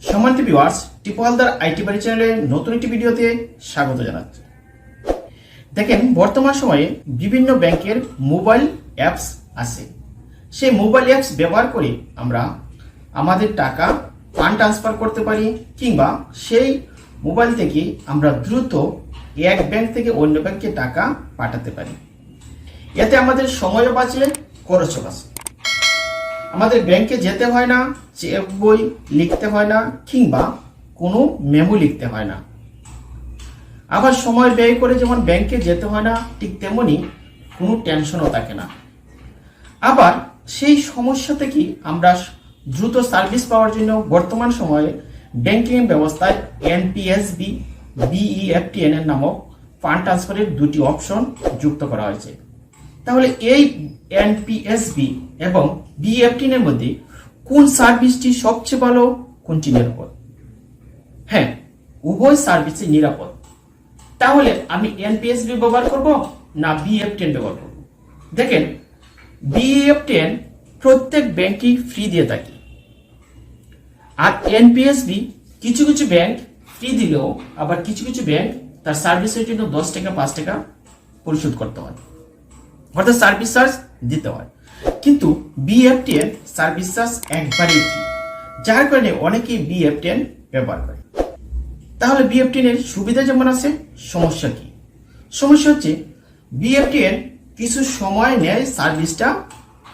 সম্মানিত viewers, Tipu Haldar IT বাড়ি চ্যানেলে নতুন একটি ভিডিওতে স্বাগত জানাচ্ছি। দেখেন, বর্তমান সময়ে বিভিন্ন ব্যাংকের মোবাইল অ্যাপস আছে। সেই মোবাইল অ্যাপস ব্যবহার করে আমরা আমাদের টাকা ফান্ড ট্রান্সফার করতে পারি কিংবা সেই মোবাইল থেকে আমরা দ্রুত এক ব্যাংক থেকে অন্য ব্যাংকে টাকা পাঠাতে পারি। এতে আমাদের সময়ও বাঁচে, খরচও বাঁচে। আমাদের ব্যাংকে যেতে হয় না চেক বই লিখতে হয় না, কিংবা কোনো মেমো লিখতে হয় না। আবার সময় ব্যয় করে যেমন ব্যাংকে যেতে হয় না, ঠিক তেমনি কোনো টেনশনও থাকে না। আবার সেই সমস্যা থেকে আমরা দ্রুত সার্ভিস পাওয়ার জন্য বর্তমান সময়ে ব্যাংকিং ব্যবস্থায় এনপিএসবি বিইএফটিএন এর নামক ফান্ড ট্রান্সফারের দুটি অপশন যুক্ত করা হয়েছে। তাহলে এই এনপিএসবি এবং বিএফটিন এর মধ্যে কোন সার্ভিসটি সবচেয়ে ভালো, কোনটি নিরাপদ? হ্যাঁ উভয় সার্ভিসই নিরাপদ। তাহলে আমি এনপিএসবি ব্যবহার করব না বিএফটিএন ব্যবহার করব? দেখেন বিএফটিএন প্রত্যেক ব্যাংকই ফ্রি দিয়ে থাকে। আর এনপিএসবি কিছু কিছু ব্যাংক ফ্রি দিলেও আবার কিছু কিছু ব্যাংক তার সার্ভিসের জন্য দশ টাকা, পাঁচ টাকা পরিশোধ করতে হয়। অর্থাৎ সার্ভিস চার্জ দিতে হয়। কিন্তু বিএফটিএন সার্ভিস চার্জ একবারেই ফ্রি যার কারণে অনেকেই বিএফটিএন ব্যবহার করে। তাহলে বিএফটিএন এর সুবিধা যেমন আছে, সমস্যা কি? সমস্যা হচ্ছে বিএফটিএন কিছু সময় নেয় সার্ভিসটা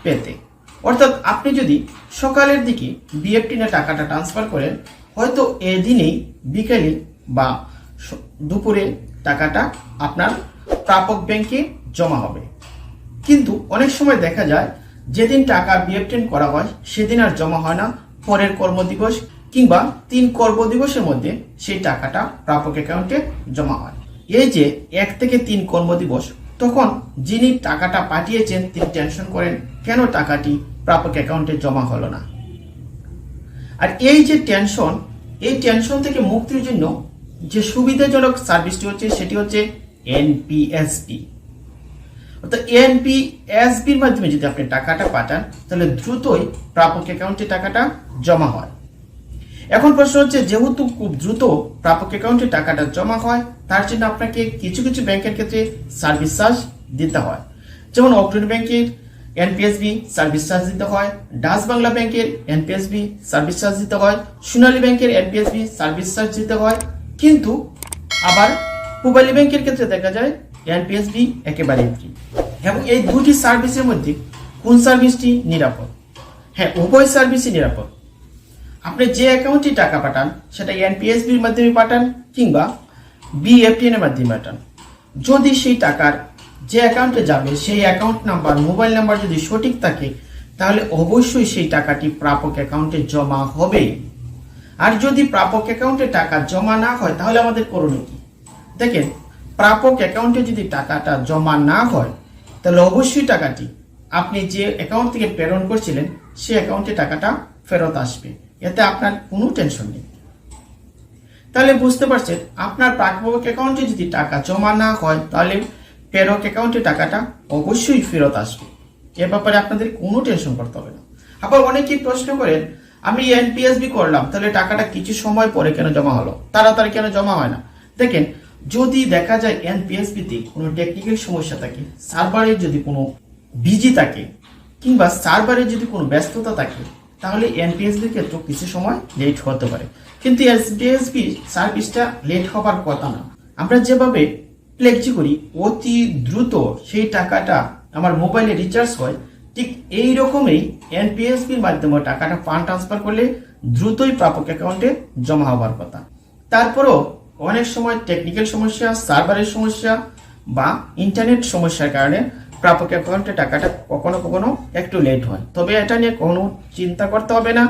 পেতে। অর্থাৎ আপনি যদি সকালের দিকে বিএফটিএন টাকাটা ট্রান্সফার করেন, হয়তো এদিনেই, বিকেলে বা দুপুরে টাকাটা আপনার প্রাপক ব্যাংকে জমা হবে। কিন্তু অনেক সময় দেখা যায়, যেদিন টাকা বিএফটেন করা হয়, সেদিন আর জমা হয় না, পরের কর্মদিবস কিংবা তিন কর্মদিবসের মধ্যে সেই টাকাটা প্রাপক অ্যাকাউন্টে জমা হয়। এই যে এক থেকে তিন কর্মদিবস তখন যিনি টাকাটা পাঠিয়েছেন, তিনি টেনশন করেন, কেন টাকাটি প্রাপক অ্যাকাউন্টে জমা হলো না? আর এই যে টেনশন এই টেনশন থেকে মুক্তির জন্য যে সুবিধাজনক সার্ভিসটি হচ্ছে, সেটি হচ্ছে এনপিএসপি অর্থাৎ এনপিএসবির মাধ্যমে যদি আপনি টাকাটা পাঠান, তাহলে দ্রুতই প্রাপক অ্যাকাউন্টে টাকাটা জমা হয়। এখন প্রশ্ন হচ্ছে, যেহেতু খুব দ্রুত প্রাপক অ্যাকাউন্টে টাকাটা জমা হয়, তার জন্য আপনাকে কিছু কিছু ব্যাংকের ক্ষেত্রে সার্ভিস চার্জ দিতে হয়। যেমন অগ্রণী ব্যাংকের এনপিএসবি সার্ভিস চার্জ দিতে হয়, ডাচ বাংলা ব্যাংকের এনপিএসবি সার্ভিস চার্জ দিতে হয়, সোনালী ব্যাংকের এনপিএসবি সার্ভিস চার্জ দিতে হয়। কিন্তু আবার পূবালী ব্যাংকের ক্ষেত্রে দেখা যায় এনপিএসবি একেবারে ফ্রি এবং এই দুটি সার্ভিসের মধ্যে কোন সার্ভিসটি নিরাপদ? হ্যাঁ উভয় সার্ভিসই নিরাপদ। আপনি যে অ্যাকাউন্টে টাকা পাঠান, সেটা এনপিএসবির মাধ্যমে পাঠান কিংবা বিএফটিএন এর মাধ্যমে পাঠান। যদি সেই টাকার যে অ্যাকাউন্টে যাবে, সেই অ্যাকাউন্ট নাম্বার মোবাইল নাম্বার যদি সঠিক থাকে, তাহলে অবশ্যই সেই টাকাটি প্রাপক অ্যাকাউন্টে জমা হবে। আর যদি প্রাপক অ্যাকাউন্টে টাকা জমা না হয়, তাহলে আমাদের করণীয় কি? দেখেন প্রাপক অ্যাকাউন্টে যদি টাকাটা জমা না হয়, তাহলে অবশ্যই টাকাটি, আপনি যে অ্যাকাউন্ট থেকে প্রেরণ করছিলেন সে অ্যাকাউন্টে টাকাটা ফেরত আসবে। এতে আপনার কোনো টেনশন নেই। তাহলে বুঝতে পারছেন, আপনার প্রাপক অ্যাকাউন্টে যদি টাকা জমা না হয়, তাহলে প্রেরক অ্যাকাউন্টে টাকাটা অবশ্যই ফেরত আসবে। এ ব্যাপারে আপনাদের কোনো টেনশন করতে হবে না। আবার অনেকেই প্রশ্ন করেন, আমি এনপিএসবি করলাম, তাহলে টাকাটা কিছু সময় পরে কেন জমা হলো? তাড়াতাড়ি কেন জমা হয় না? দেখেন যদি দেখা যায় এনপিএসবি তে কোনো টেকনিক্যাল সমস্যা থাকে সার্ভারে যদি কোনো বিজি থাকে, কিংবা সার্ভারে যদি কোনো ব্যস্ততা থাকে, তাহলে এনপিএসবির ক্ষেত্রে কিছু সময় লেট হতে পারে। কিন্তু এসবিএসবি সার্ভিসটা লেট হবার কথা না। আমরা যেভাবে ফ্লেক্সি করি, অতি দ্রুত সেই টাকাটা আমার মোবাইলে রিচার্জ হয়, ঠিক এই রকমই এনপিএসবির মাধ্যমে টাকাটা ফান্ড ট্রান্সফার করলে দ্রুতই প্রাপক অ্যাকাউন্টে জমা হবার কথা। তারপরও অনেক সময় টেকনিক্যাল সমস্যা সার্ভারের সমস্যা বা ইন্টারনেট সমস্যার কারণে প্রাপক অ্যাকাউন্টে টাকাটা কখনো কখনো একটু লেট হয়। তবে এটা নিয়ে কোনো চিন্তা করতে হবে না।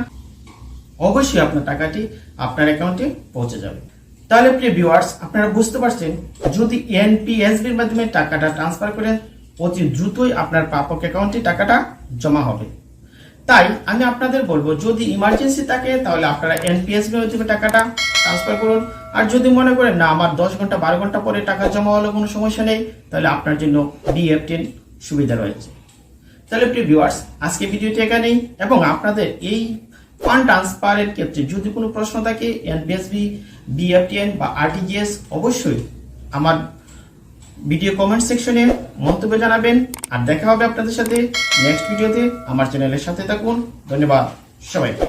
অবশ্যই আপনার টাকাটি আপনার অ্যাকাউন্টে পৌঁছে যাবে। তাহলে প্রিয় ভিউয়ার্স আপনারা বুঝতে পারছেন, যদি এনপিএসবির মাধ্যমে টাকাটা ট্রান্সফার করেন অতি দ্রুতই আপনার প্রাপক অ্যাকাউন্টে টাকাটা জমা হবে। তাই আমি আপনাদের বলব, যদি ইমার্জেন্সি থাকে, তাহলে আপনারা এনপিএসবির মাধ্যমে টাকাটা ট্রান্সফার করুন। আর যদি মনে করেন, না, আমার দশ ঘণ্টা, বারো ঘণ্টা পরে টাকা জমা হলো, কোনো সমস্যা নেই, তাহলে আপনার জন্য বিএফটিন সুবিধা রয়েছে। তাহলে প্রিয় ভিউয়ার্স আজকে ভিডিওটি এখানেই, এবং আপনাদের এই ফান্ড ট্রান্সফারের ক্ষেত্রে যদি কোনো প্রশ্ন থাকে এনবিএসবি বিএফটিএন বা আরটিজিএস অবশ্যই আমার ভিডিও কমেন্ট সেকশনে মন্তব্য জানাবেন। আর দেখা হবে আপনাদের সাথে নেক্সট ভিডিওতে। আমার চ্যানেলের সাথে থাকুন। ধন্যবাদ। সবাইকে।